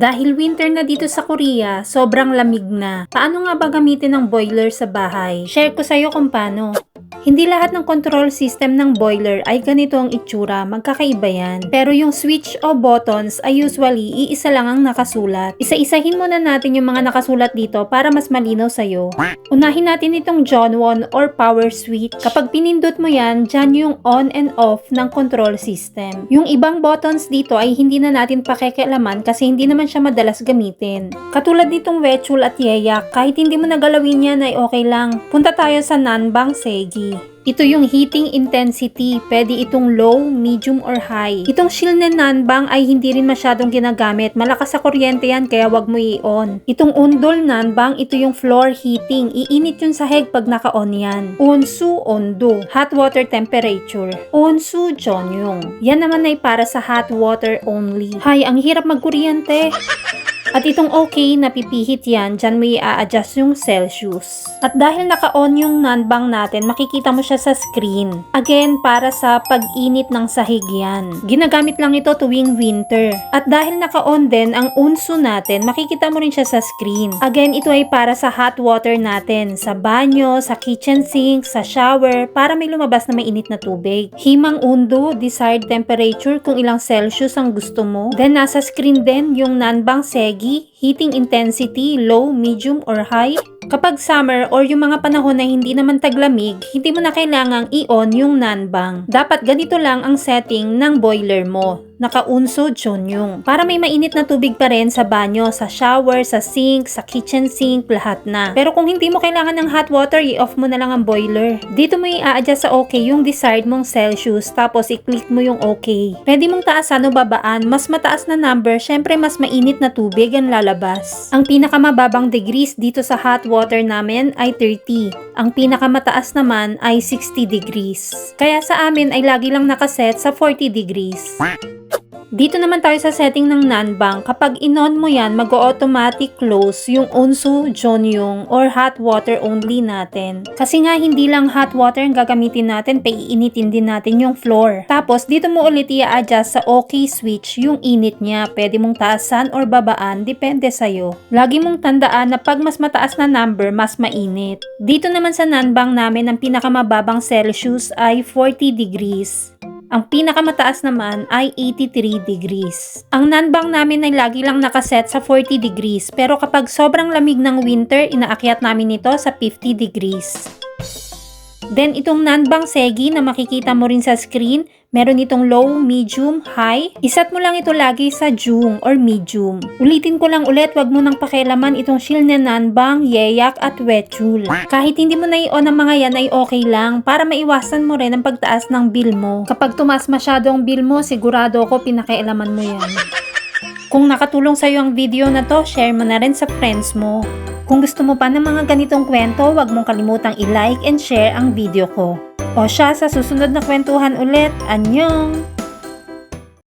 Dahil winter na dito sa Korea, sobrang lamig na. Paano nga ba gamitin ang boiler sa bahay? Share ko sa'yo kung paano. Hindi lahat ng control system ng boiler ay ganito ang itsura, magkakaiba yan. Pero yung switch o buttons ay usually iisa lang ang nakasulat. Isa-isahin muna natin yung mga nakasulat dito para mas malinaw sa'yo. Unahin natin itong John 1 or power switch. Kapag pinindot mo yan, dyan yung on and off ng control system. Yung ibang buttons dito ay hindi na natin pakikialaman kasi hindi naman siya madalas gamitin. Katulad nitong Wechul at Yeyak, kahit hindi mo nagalawin yan ay okay lang. Punta tayo sa Nanbang Segi. Ito yung heating intensity. Pwede itong low, medium, or high. Itong shield na nanbang ay hindi rin masyadong ginagamit. Malakas sa kuryente yan kaya wag mo i-on. Itong undol nanbang, ito yung floor heating. Iinit yung sahig pag naka-on yan. Unsu ondo, hot water temperature. Unsu jonyong. Yan naman ay para sa hot water only. Hay, ang hirap magkuryente. At itong okay, napipihit yan, dyan mo i-a-adjust yung Celsius. At dahil naka-on yung nanbang natin, makikita mo siya sa screen. Again, para sa pag-init ng sahig yan. Ginagamit lang ito tuwing winter. At dahil naka-on din ang unso natin, makikita mo rin siya sa screen. Again, ito ay para sa hot water natin. Sa banyo, sa kitchen sink, sa shower, para may lumabas na mainit na tubig. Himang undo, desired temperature kung ilang Celsius ang gusto mo. Then, nasa screen din yung nanbang segi, heating intensity, low, medium, or high. Kapag summer or yung mga panahon na hindi naman taglamig, hindi mo na kailangang i-on yung nanbang. Dapat ganito lang ang setting ng boiler mo. Nakaunso yung Para may mainit na tubig pa rin sa banyo, sa shower, sa sink, sa kitchen sink, lahat na. Pero kung hindi mo kailangan ng hot water, i-off mo na lang ang boiler. Dito mo i-adjust sa okay yung desired mong Celsius, tapos i-click mo yung okay. Pwede mong taasan o babaan, mas mataas na number, syempre mas mainit na tubig ang lalabas. Ang pinakamababang degrees dito sa hot water namin ay 30. Ang pinakamataas naman ay 60 degrees. Kaya sa amin ay lagi lang nakaset sa 40 degrees. Dito naman tayo sa setting ng nanbang. Kapag inon mo yan, mag-automatic close yung unsu jonyung or hot water only natin. Kasi nga hindi lang hot water ang gagamitin natin, paiinitin din natin yung floor. Tapos dito mo ulit i-adjust sa okay switch yung init niya. Pwede mong taasan or babaan, depende sa'yo. Lagi mong tandaan na pag mas mataas na number, mas mainit. Dito naman sa nanbang namin, ang pinakamababang Celsius ay 40 degrees. Ang pinakamataas naman ay 83 degrees. Ang nanbang namin ay lagi lang nakaset sa 40 degrees pero kapag sobrang lamig ng winter, inaakyat namin ito sa 50 degrees. Then itong nanbang segi na makikita mo rin sa screen, meron itong low, medium, high. Isat mo lang ito lagi sa jung or medium. Ulitin ko lang ulit, wag mo nang pakialaman itong shield na nanbang, yeyak at wechul. Kahit hindi mo na i-on ang mga yan ay okay lang para maiwasan mo rin ang pagtaas ng bill mo. Kapag tumas masyado ang bill mo, sigurado ako pinakialaman mo yan. Kung nakatulong sa'yo ang video na to, share mo na rin sa friends mo. Kung gusto mo pa ng mga ganitong kwento, huwag mong kalimutang i-like and share ang video ko. O siya, sa susunod na kwentuhan ulit, anyong!